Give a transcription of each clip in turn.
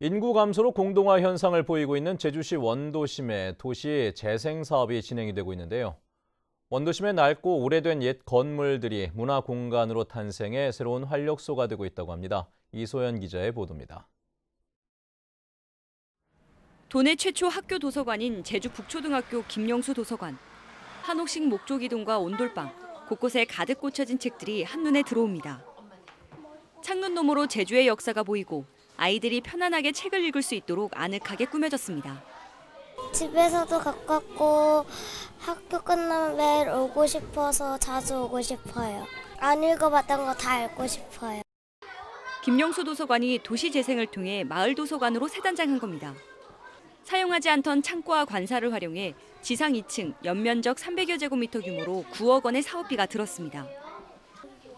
인구 감소로 공동화 현상을 보이고 있는 제주시 원도심의 도시 재생 사업이 진행이 되고 있는데요. 원도심의 낡고 오래된 옛 건물들이 문화 공간으로 탄생해 새로운 활력소가 되고 있다고 합니다. 이소연 기자의 보도입니다. 도내 최초 학교 도서관인 제주 북초등학교 김영수 도서관. 한옥식 목조기둥과 온돌방, 곳곳에 가득 꽂혀진 책들이 한눈에 들어옵니다. 창문 너머로 제주의 역사가 보이고 아이들이 편안하게 책을 읽을 수 있도록 아늑하게 꾸며졌습니다. 집에서도 가깝고 학교 끝나면 매일 오고 싶어서 자주 오고 싶어요. 안 읽어봤던 거 다 읽고 싶어요. 김영수 도서관이 도시 재생을 통해 마을 도서관으로 새 단장한 겁니다. 사용하지 않던 창고와 관사를 활용해 지상 2층 연면적 300여 제곱미터 규모로 9억 원의 사업비가 들었습니다.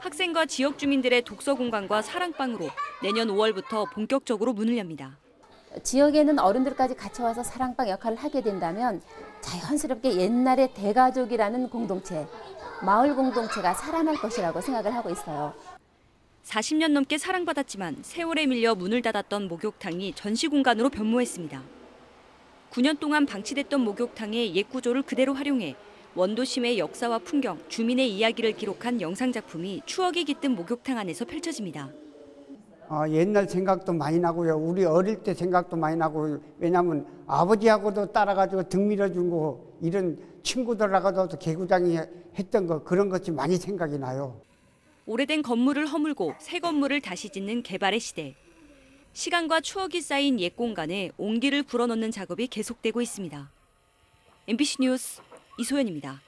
학생과 지역 주민들의 독서 공간과 사랑방으로 내년 5월부터 본격적으로 문을 엽니다. 지역에는 어른들까지 같이 와서 사랑방 역할을 하게 된다면 자연스럽게 옛날의 대가족이라는 공동체, 마을 공동체가 살아날 것이라고 생각을 하고 있어요. 40년 넘게 사랑받았지만 세월에 밀려 문을 닫았던 목욕탕이 전시 공간으로 변모했습니다. 9년 동안 방치됐던 목욕탕의 옛 구조를 그대로 활용해 원도심의 역사와 풍경, 주민의 이야기를 기록한 영상 작품이 추억이 깃든 목욕탕 안에서 펼쳐집니다. 어, 옛날 생각도 많이 나고요. 우리 어릴 때 생각도 많이 나고 왜냐하면 아버지하고도 따라가지고 등 밀어준 거 이런 친구들하고도 개구장이 했던 거 그런 것이 많이 생각이 나요. 오래된 건물을 허물고 새 건물을 다시 짓는 개발의 시대. 시간과 추억이 쌓인 옛 공간에 온기를 불어넣는 작업이 계속되고 있습니다. MBC 뉴스 이소연입니다.